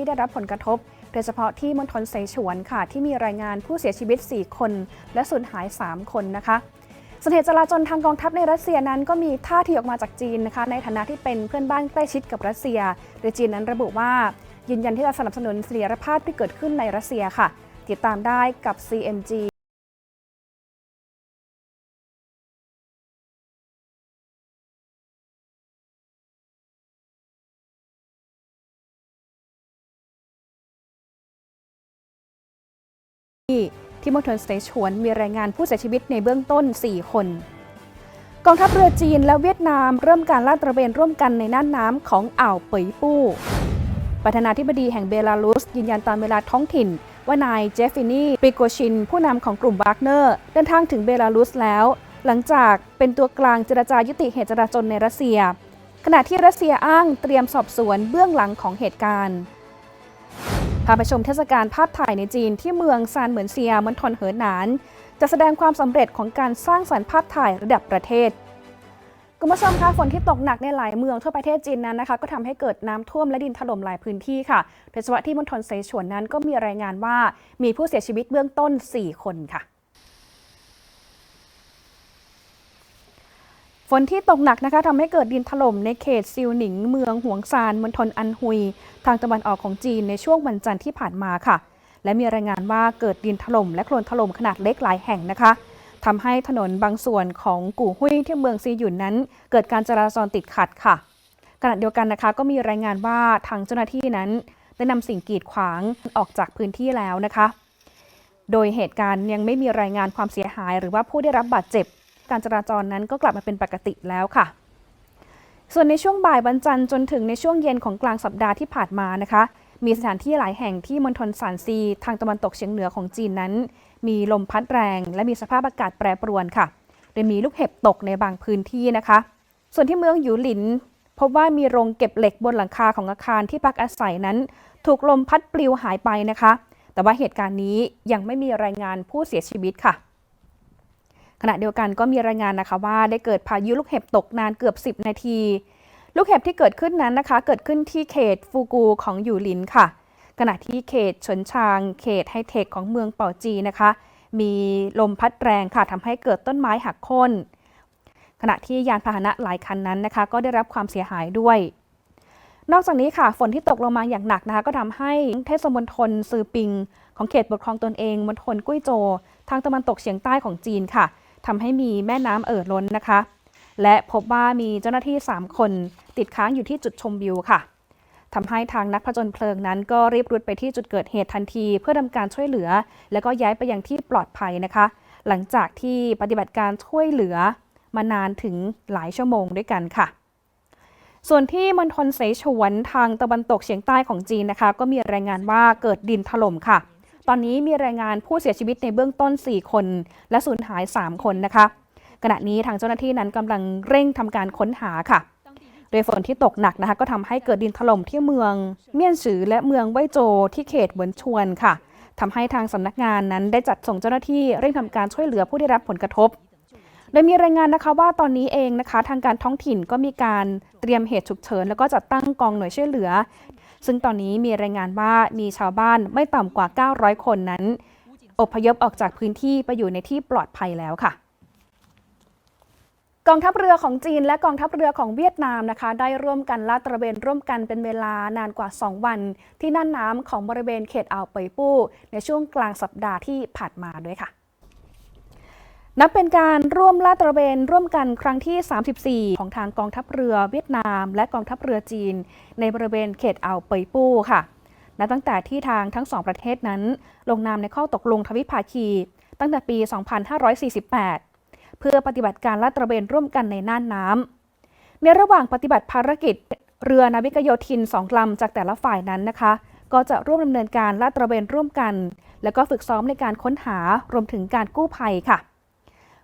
ที่ได้รับผลกระทบ โดยเฉพาะที่มณฑลเสฉวนค่ะ ที่มีรายงานผู้เสียชีวิต 4 คน และสูญหาย 3 คนนะคะสาเหตุจลาจลทางกองทัพในรัสเซียนั้นก็มีท่าทีออกมาจากจีนนะคะ ในฐานะที่เป็นเพื่อนบ้านใกล้ชิดกับรัสเซีย โดยจีนนั้นระบุว่ายืนยันที่จะสนับสนุนเสถียรภาพที่เกิดขึ้นในรัสเซียค่ะ ติดตามได้กับ CMG ที่มณฑลเสฉวนมีรายงานผู้เสียชีวิตในเบื้องต้น 4 คน กองทัพเรือจีนและเวียดนามเริ่มการลาดตระเวนร่วมกันในน่านน้ำของอ่าวเปยปู้ประธานาธิบดีแห่งเบลารุส ยืนยันตามเวลาท้องถิ่น ว่านายเจฟฟินีปริโกชิน ผู้นำของกลุ่มวากเนอร์เดินทางถึงเบลารุสแล้ว หลังจากเป็นตัวกลางเจรจายุติเหตุจราจนในรัสเซีย ขณะที่รัสเซียอ้างเตรียมสอบสวนเบื้องหลังของเหตุการณ์าไปชมเทศกาลภาพถ่ายในจีนที่เมืองซานเหมือนเซียมณฑลเหอหนาน จะแสดงความสำเร็จของการสร้างสรรค์ภาพถ่ายระดับประเทศคุณผู้ชมคะฝนที่ตกหนักในหลายเมืองทั่วประเทศจีนนั้นนะคะ ก็ทำให้เกิดน้ำท่วมและดินถล่มหลายพื้นที่ค่ะโดยเฉพาะที่มณฑลเสฉวนนั้นก็มีรายงานว่า มีผู้เสียชีวิตเบื้องต้น 4 คนค่ะ ฝนที่ตกหนักนะคะทำให้เกิดดินถล่มในเขตซิวหนิง เมืองหวงซานมณฑลอันฮุย ทางตะวันออกของจีนในช่วงวันจันทร์ที่ผ่านมาค่ะ และมีรายงานว่าเกิดดินถล่มและโคลนถล่มขนาดเล็กหลายแห่งนะคะทำให้ถนนบางส่วนของกู่หุ้ยที่เมืองซีหยุนนั้น เกิดการจราจรติดขัดค่ะขณะเดียวกันนะคะก็มีรายงานว่าทางเจ้าหน้าที่นั้นได้นำสิ่งกีดขวางออกจากพื้นที่แล้วนะคะ โดยเหตุการณ์ยังไม่มีรายงานความเสียหาย หรือว่าผู้ได้รับบาดเจ็บ การจราจรนั้นก็กลับมาเป็นปกติแล้วค่ะ ส่วนในช่วงบ่ายวันจันทร์จนถึงในช่วงเย็นของกลางสัปดาห์ที่ผ่านมานะคะ มีสถานที่หลายแห่งที่มณฑลซานซี ทางตะวันตกเฉียงเหนือของจีนนั้น มีลมพัดแรง และมีสภาพอากาศแปรปรวนค่ะโดยมีลูกเห็บตกในบางพื้นที่นะคะ ส่วนที่เมืองหยูหลิน พบว่ามีโรงเก็บเหล็กบนหลังคาของอาคารที่พักอาศัยนั้น ถูกลมพัดปลิวหายไปนะคะ แต่ว่าเหตุการณ์นี้ยังไม่มีรายงานผู้เสียชีวิตค่ะ ขณะเดียวกันก็มีรายงานนะคะว่าได้เกิดพายุลูกเห็บตกนานเกือบ 10 นาที ลูกเห็บที่เกิดขึ้นนั้นนะคะ เกิดขึ้นที่เขตฟูกูของยูหลินค่ะ ขณะที่เขตเฉินชาง เขตไฮเทคของเมืองเป่าจีนะคะ มีลมพัดแรงค่ะทำให้เกิดต้นไม้หักโค่นขณะที่ยานพาหนะหลายคันนั้นนะคะ ก็ได้รับความเสียหายด้วย นอกจากนี้ค่ะฝนที่ตกลงมาอย่างหนักนะคะ ก็ทำให้เทศมณฑลซือปิง ของเขตปกครองตนเองมณฑลกุ้ยโจ ทางตะวันตกเฉียงใต้ของจีนค่ะ ทำให้มีแม่น้ำเอ่อล้นนะคะ และพบว่ามีเจ้าหน้าที่ 3 คนติดค้างอยู่ที่จุดชมวิวค่ะทำให้ทางนักผจญเพลิงนั้น ก็รีบรุดไปที่จุดเกิดเหตุทันที เพื่อทำการช่วยเหลือ แล้วก็ย้ายไปยังที่ปลอดภัยนะคะ หลังจากที่ปฏิบัติการช่วยเหลือมานานถึงหลายชั่วโมงด้วยกันค่ะ ส่วนที่มณฑลเสฉวนทางตะวันตกเฉียงใต้ของจีนนะคะ ก็มีรายงานว่าเกิดดินถล่มค่ะ ตอนนี้มีรายงานผู้เสียชีวิตในเบื้องต้น 4 คน และสูญหาย 3 คนนะคะ ขณะนี้ทางเจ้าหน้าที่นั้นกำลังเร่งทำการค้นหาค่ะโดยฝนที่ตกหนักนะคะ ก็ทำให้เกิดดินถล่มที่เมือง เมียนซือและเมืองไวโจที่เขตเหวินชวนค่ะทำให้ทางสำนักงานนั้นได้จัดส่งเจ้าหน้าที่เร่งทำการช่วยเหลือผู้ได้รับผลกระทบ โดยมีรายงานนะคะว่าตอนนี้เองนะคะ ทางการท้องถิ่นก็มีการเตรียมเหตุฉุกเฉิน แล้วก็จัดตั้งกองหน่วยช่วยเหลือ ซึ่งตอนนี้มีรายงานว่ามีชาวบ้านไม่ต่ำกว่า 900 คนนั้น อพยพออกจากพื้นที่ไปอยู่ในที่ปลอดภัยแล้วค่ะกองทัพเรือของจีนและกองทัพเรือของเวียดนามนะคะ ได้ร่วมกันลาดตระเวนร่วมกันเป็นเวลานานกว่า 2 วัน ที่น่านน้ำของบริเวณเขตอ่าวเปยปู้ในช่วงกลางสัปดาห์ที่ผ่านมาด้วยค่ะ นับเป็นการร่วมลาดตระเวนร่วมกันครั้งที่ 34 ของทางกองทัพเรือเวียดนาม และกองทัพเรือจีน ในบริเวณเขตอ่าวเปยปู้ค่ะ นับตั้งแต่ที่ทางทั้งสองประเทศนั้น ลงนามในข้อตกลงทวิภาคี ตั้งแต่ปี 2548 เพื่อปฏิบัติการลาดตระเวนร่วมกันในน่านน้ำในระหว่างปฏิบัติภารกิจ เรือนาวิกโยธินสองลำจากแต่ละฝ่ายนั้นนะคะ ก็จะร่วมดำเนินการลาดตระเวนร่วมกัน แล้วก็ฝึกซ้อมในการค้นหารวมถึงการกู้ภัยค่ะ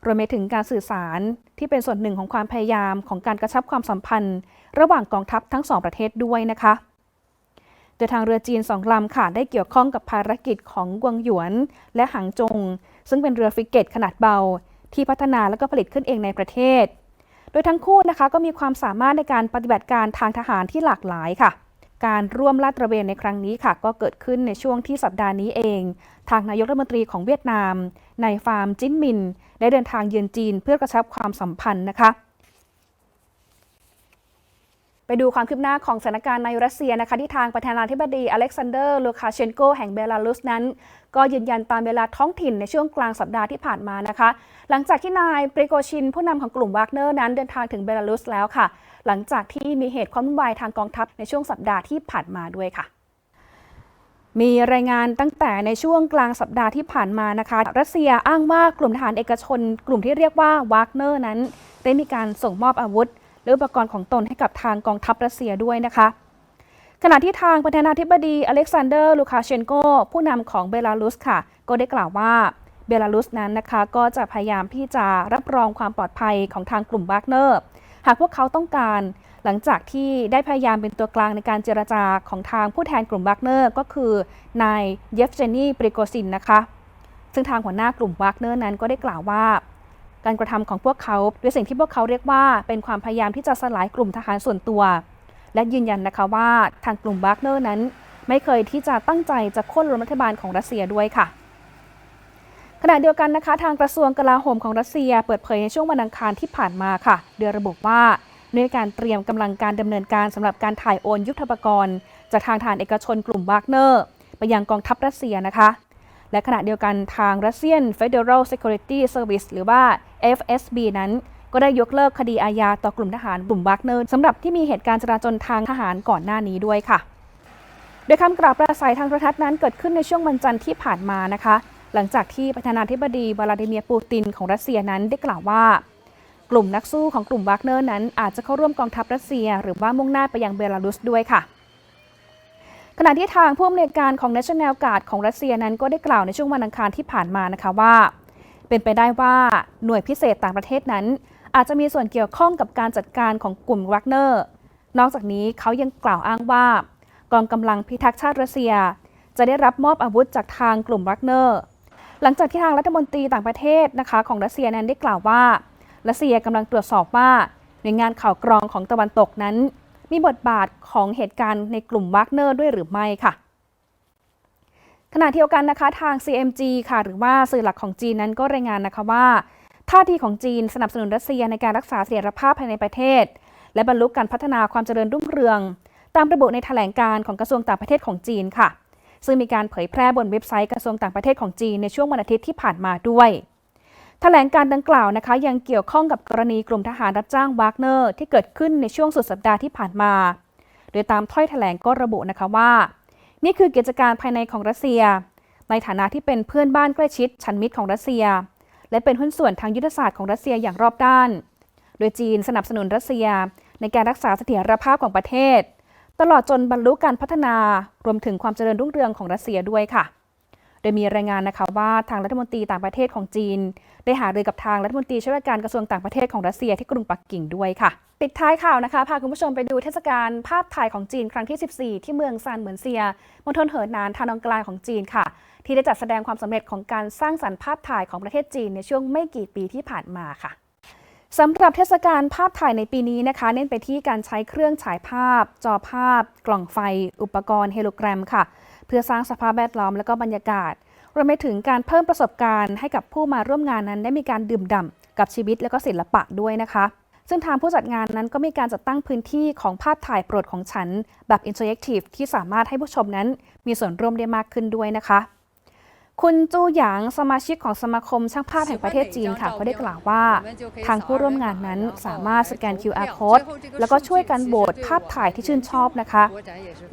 รวมไปถึงการสื่อสารที่เป็นส่วนหนึ่งของความพยายามของการกระชับความสัมพันธ์ ระหว่างกองทัพทั้งสองประเทศด้วยนะคะ โดยทางเรือจีนสองลำค่ะได้เกี่ยวข้องกับภารกิจของกวงหยวน และหางจง ซึ่งเป็นเรือฟริเกตขนาดเบา ที่พัฒนาและก็ผลิตขึ้นเองในประเทศ โดยทั้งคู่นะคะก็มีความสามารถในการปฏิบัติการทางทหารที่หลากหลายค่ะการร่วมลาดตระเวนในครั้งนี้ค่ะ ก็เกิดขึ้นในช่วงที่สัปดาห์นี้เอง ทางนายกรัฐมนตรีของเวียดนาม นายฟาร์มจิ้นมิน ได้เดินทางเยือนจีนเพื่อกระชับความสัมพันธ์นะคะไปดูความคืบหน้าของสถานการณ์ในรัสเซียนะคะที่ทางประธานาธิบดีอเล็กซานเดอร์ลูคาเชนโกแห่งเบลารุสนั้น ก็ยืนยันตามเวลาท้องถิ่นในช่วงกลางสัปดาห์ที่ผ่านมานะคะ หลังจากที่นายปริโกชิน ผู้นำของกลุ่มวากเนอร์นั้นเดินทางถึงเบลารุสแล้วค่ะ หลังจากที่มีเหตุความวุ่นวายทางกองทัพในช่วงสัปดาห์ที่ผ่านมาด้วยค่ะ มีรายงานตั้งแต่ในช่วงกลางสัปดาห์ที่ผ่านมานะคะ รัสเซียอ้างว่ากลุ่มทหารเอกชน กลุ่มที่เรียกว่าวากเนอร์นั้น ได้มีการส่งมอบอาวุธ และอุปกรณ์ของตนให้กับทางกองทัพรัสเซียด้วยนะคะ ขณะที่ทางประธานาธิบดีอเล็กซานเดอร์ ลูคาเชนโก ผู้นำของเบลารุสค่ะ ก็ได้กล่าวว่าเบลารุสนั้นนะคะก็จะพยายามที่จะรับรองความปลอดภัยของทางกลุ่มวากเนอร์ หากพวกเขาต้องการ หลังจากที่ได้พยายามเป็นตัวกลางในการเจรจาของทางผู้แทนกลุ่มวากเนอร์ก็คือนายเยฟเจนีปริโกซินนะคะ ซึ่งทางหัวหน้ากลุ่มวากเนอร์นั้นก็ได้กล่าวว่า การกระทำของพวกเขาด้วยสิ่งที่พวกเขาเรียกว่าเป็นความพยายามที่จะสลายกลุ่มทหารส่วนตัว และยืนยันนะคะว่าทางกลุ่มวากเนอร์นั้น ไม่เคยที่จะตั้งใจจะโค่นล้มรัฐบาลของรัสเซียด้วยค่ะขณะเดียวกันนะคะ ทางกระทรวงกลาโหมของรัสเซียเปิดเผยในช่วงวันอังคารที่ผ่านมาค่ะ โดยระบุว่า ในการเตรียมกำลังการดำเนินการสำหรับการถ่ายโอนยุทธปกรณ์ จากทางฐานเอกชนกลุ่มวากเนอร์ ไปยังกองทัพรัสเซียนะคะ และขณะเดียวกันทาง Russian Federal Security Service หรือว่า FSB นั้นก็ได้ยกเลิกคดีอาญาต่อกลุ่มทหารกลุ่มวากเนอร์สำหรับที่มีเหตุการณ์จราจรทางทหารก่อนหน้านี้ด้วยค่ะ โดยคำกล่าวปราศัยทางโทรทัศน์นั้นเกิดขึ้นในช่วงวันจันทร์ที่ผ่านมานะคะ หลังจากที่ประธานาธิบดีวลาดิเมียร์ปูตินของรัสเซียนั้นได้กล่าวว่า กลุ่มนักสู้ของกลุ่มวากเนอร์นั้นอาจจะเข้าร่วมกองทัพรัสเซีย หรือว่ามุ่งหน้าไปยังเบลารุสด้วยค่ะ ขณะที่ทางผู้อำนวยการของ National Guard ของรัสเซียนั้นก็ได้กล่าวในช่วงวันอังคารที่ผ่านมานะคะว่า เป็นไปได้ว่าหน่วยพิเศษต่างประเทศนั้น อาจจะมีส่วนเกี่ยวข้องกับการจัดการของกลุ่มวากเนอร์นอกจากนี้เขายังกล่าวอ้างว่า กองกำลังพิทักษ์ชาติรัสเซีย จะได้รับมอบอาวุธจากทางกลุ่มวากเนอร์หลังจากที่ทางรัฐมนตรีต่างประเทศนะคะของรัสเซียนั้นได้กล่าวว่า รัสเซียกำลังตรวจสอบว่าหน่วยงานข่าวกรองของตะวันตกนั้น มีบทบาทของเหตุการณ์ในกลุ่มวากเนอร์ด้วยหรือไม่ค่ะขณะเดียวกันนะคะทาง CMG ค่ะ หรือว่าสื่อหลักของจีนนั้นก็รายงานนะคะว่า ท่าทีของจีนสนับสนุนรัสเซียในการรักษาเสถียรภาพภายในประเทศ และบรรลุการพัฒนาความเจริญรุ่งเรือง ตามระบุในแถลงการของกระทรวงต่างประเทศของจีนค่ะ ซึ่งมีการเผยแพร่บนเว็บไซต์กระทรวงต่างประเทศของจีนในช่วงวันอาทิตย์ที่ผ่านมาด้วย แถลงการดังกล่าวนะคะ ยังเกี่ยวข้องกับกรณีกลุ่มทหารรับจ้างวากเนอร์ที่เกิดขึ้นในช่วงสุดสัปดาห์ที่ผ่านมา โดยตามถ้อยแถลงก็ระบุนะคะว่า นี่คือกิจการภายในของรัสเซีย ในฐานะที่เป็นเพื่อนบ้านใกล้ชิดชันมิตรของรัสเซีย และเป็นหุ้นส่วนทางยุทธศาสตร์ของรัสเซียอย่างรอบด้าน โดยจีนสนับสนุนรัสเซีย ในการรักษาเสถียรภาพของประเทศ ตลอดจนบรรลุการพัฒนารวมถึงความเจริญรุ่งเรืองของรัสเซียด้วยค่ะ ดยมีรายงานนะคะว่าทางรัฐมนตรีต่างประเทศของจีน ได้หารือกับทางรัฐมนตรีช่วยว่าการกระทรวงต่างประเทศของรัสเซียที่กรุงปักกิ่งด้วยค่ะ ปิดท้ายข่าวนะคะพาคุณผู้ชมไปดูเทศกาลภาพถ่ายของจีนครั้งที่ 14 ที่เมืองซานเหมือนเซียมณฑลเหอหนานทางตอนกลางของจีนค่ะ ที่ได้จัดแสดงความสำเร็จของการสร้างสรรค์ภาพถ่ายของประเทศจีนในช่วงไม่กี่ปีที่ผ่านมาค่ะสำหรับเทศกาลภาพถ่ายในปีนี้นะคะ เน้นไปที่การใช้เครื่องฉายภาพ จอภาพ กล่องไฟ อุปกรณ์เฮโลแกรมค่ะ เพื่อสร้างสภาพแวดล้อมและก็บรรยากาศรวมไปถึงการเพิ่มประสบการณ์ให้กับผู้มาร่วมงานนั้นได้มีการดื่มด่ำกับชีวิตและก็ศิลปะด้วยนะคะ ซึ่งทางผู้จัดงานนั้นก็มีการจัดตั้งพื้นที่ของภาพถ่ายโปรดของฉัน แบบอินเทอร์แอคทีฟที่สามารถให้ผู้ชมนั้นมีส่วนร่วมได้มากขึ้นด้วยนะคะ คุณจูหยางสมาชิกของสมาคมช่างภาพแห่งประเทศจีนค่ะก็ได้กล่าวว่า ทางผู้ร่วมงานนั้นสามารถสแกน QR code แล้วก็ช่วยกันโหวตภาพถ่ายที่ชื่นชอบนะคะ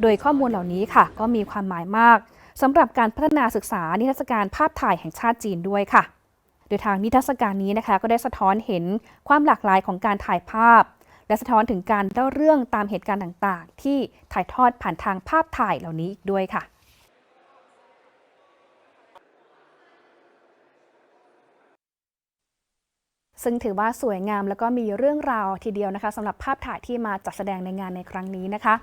โดยข้อมูลเหล่านี้ค่ะ ก็มีความหมายมากสำหรับการพัฒนาศึกษานิทรรศการภาพถ่ายแห่งชาติจีนด้วยค่ะ โดยทางนิทรรศการนี้นะคะ ก็ได้สะท้อนเห็นความหลากหลายของการถ่ายภาพ และสะท้อนถึงการเล่าเรื่องตามเหตุการณ์ต่างๆ ที่ถ่ายทอดผ่านทางภาพถ่ายเหล่านี้อีกด้วยค่ะ ซึ่งถือว่าสวยงามแล้วก็มีเรื่องราวทีเดียวนะคะสำหรับภาพถ่ายที่มาจัดแสดงในงานในครั้งนี้นะคะ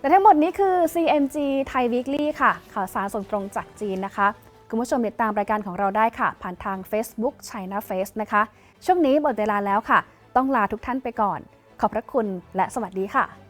และทั้งหมดนี้คือ CMG Thai Weekly ค่ะ ข่าวสารส่งตรงจากจีนนะคะ คุณผู้ชมติดตามรายการของเราได้ค่ะ ผ่านทาง Facebook China Face นะคะ ช่วงนี้หมดเวลาแล้วค่ะ ต้องลาทุกท่านไปก่อน ขอบพระคุณและสวัสดีค่ะ